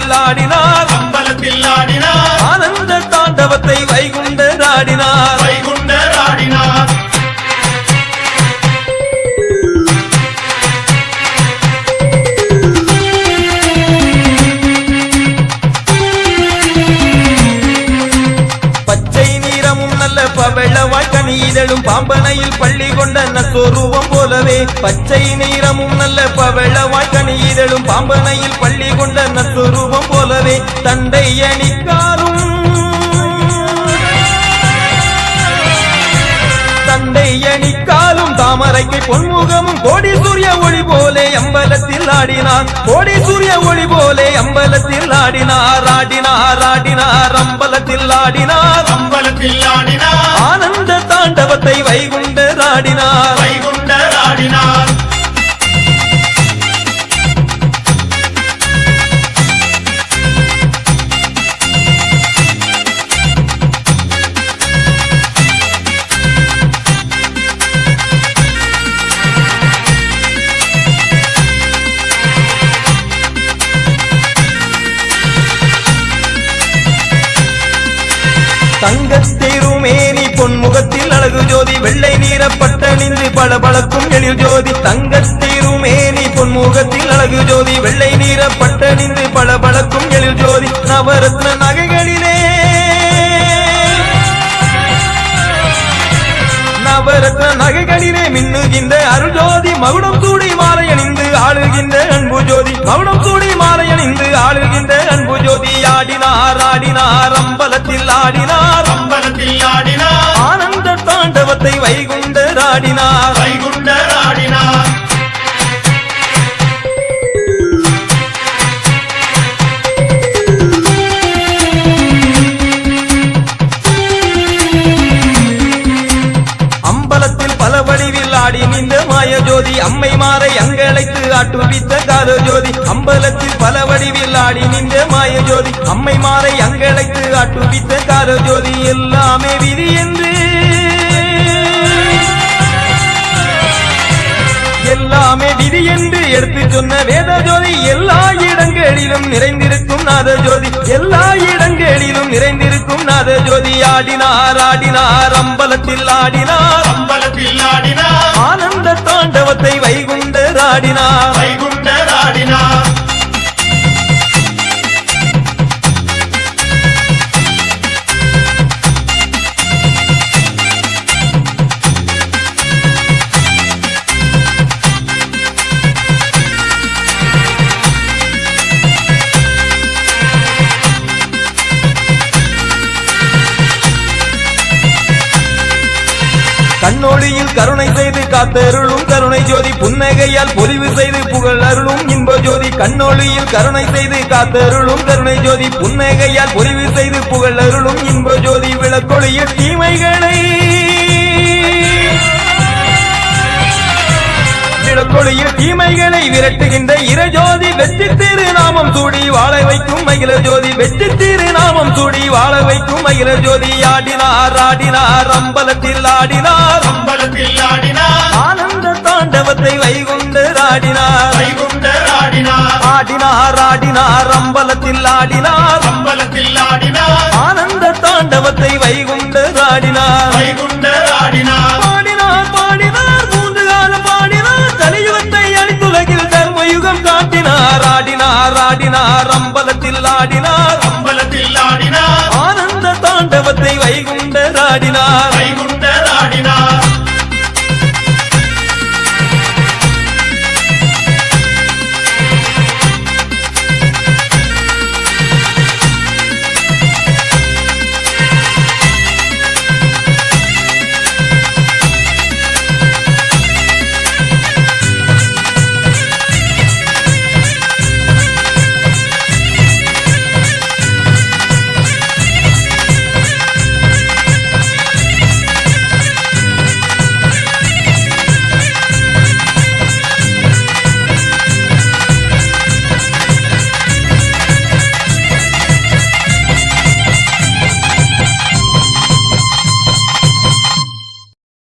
தாண்டவத்தில் ஆடினார் அம்பலத்தில் ஆடினார் ஆனந்த தாண்டவத்தை வைகுண்டர் ஆடினார் வைகுண்டர் ஆடினார் பவெள்ளவாக்கணி இதழும் பாம்பனையில் பள்ளி கொண்ட நத்தோருவம் போலவே பச்சை நீரமும் நல்ல பவெள்ளவாக்க கனீதழும் பாம்பனையில் பள்ளி கொண்ட நஸ்வரூபம் போலவே தண்டை அணிக்காரும். தண்டை அணிக்காலும் தாமரைக்கு பொன்முகமும் கோடி சூரிய ஒளி போலே அம்பலத்தில் ஆடினான். கோடி சூரிய ஒளி போலே அம்பலத்தில் ஆடினார் ஆடினார் ஆடினார் அம்பலத்தில் ஆடினார். அம்பலத்தில் ஆடினார். ஆனந்த தாண்டவத்தை வைகுண்டராடினார் வைகுண்டராடினார் தங்கத்திருமேனி பொன்முகத்தில் அழகு ஜோதி வெள்ளை நீரப்பட்டணிந்து பளபளக்கும் எழில் ஜோதி. தங்கத்திருமேனி பொன்முகத்தில் அழகு ஜோதி வெள்ளை நீரப்பட்டணிந்து பளபளக்கும் எழில் ஜோதி. நவரத்ன நகைகளிலே. நவரத்ன நகைகளிலே மின்னுகின்ற அருள் ஜோதி மகுடம் சூடி மாலை அணிந்து ஆளுகின்ற அன்பு ஜோதி. மகுடம் சூடி மாலை அணிந்து ஆளுகின்ற அன்பு ஆடினார் ஆடினார் அம்பலத்தில் ஆடினார். அம்பலத்தில் ஆடினார். ஆனந்த தாண்டவத்தை வைகுண்டராடினார் வைகுண்டராடினார் அம்பலத்தில் நம்மை மாறை அங்கழைத்து ஆட்டுவித்த காத ஜோதி. அம்பலத்தில் பல வடிவில் ஆடி நின்ற மாய ஜோதி. அம்மை மாறை அங்கழைத்து ஆட்டுவித்த காத ஜோதி. எல்லாமே விதி என்று. எல்லாமே விதி என்று எடுத்து சொன்ன வேத ஜோதி. எல்லா இடங்களிலும் நிறைந்திருக்கும் நாத ஜோதி எல்லா இடங்களிலும் நிறைந்திருக்கும் நாத ஜோதி ஆடினார் ஆடினார் அம்பலத்தில் ஆடினார். அம்பலத்தில் ஆடினார். ஆனந்த தாண்டவத்தை வைகுண்டராடினார் வைகுண்டராடினார் கண்ணொளியில் கருணை செய்து காத்தருளும் கருணை ஜோதி புன்னகையால் பொலிவு செய்து புகழ் அருளும் இன்ப ஜோதி. கண்ணொளியில் கருணை செய்து காத்தருளும் கருணை ஜோதி புன்னகையால் பொலிவு செய்து புகழ் அருளும் இன்ப ஜோதி. விளக்கொழிய தீமைகளை விளக்கொளியில் தீமைகளை விரட்டுகின்ற இரஜோதி வெற்றி திருநாமம் சூடி வாழ வைக்கும் மகிழ ஜோதி. வெற்றி திருநாமம் சூடி வாழ வைக்கும் மகிழ ஜோதி. ஆடினார் ஆடினார் அம்பலத்தில் ஆடினார். அம்பலத்தில் ஆடினார். ஆனந்த தாண்டவத்தை வைகுண்டராடினார் வைகுண்டராடினார் ஆடினார். ஆடினார் அம்பலத்தில் ஆடினார். அம்பலத்தில் ஆடினார். ஆனந்த தாண்டவத்தை வைகுண்டராடினார் ஆடினார் ஆடினார் அம்பலத்தில் ஆடினார். அம்பலத்தில் ஆடினார். ஆனந்த தாண்டவத்தை வைகுண்டராடினார்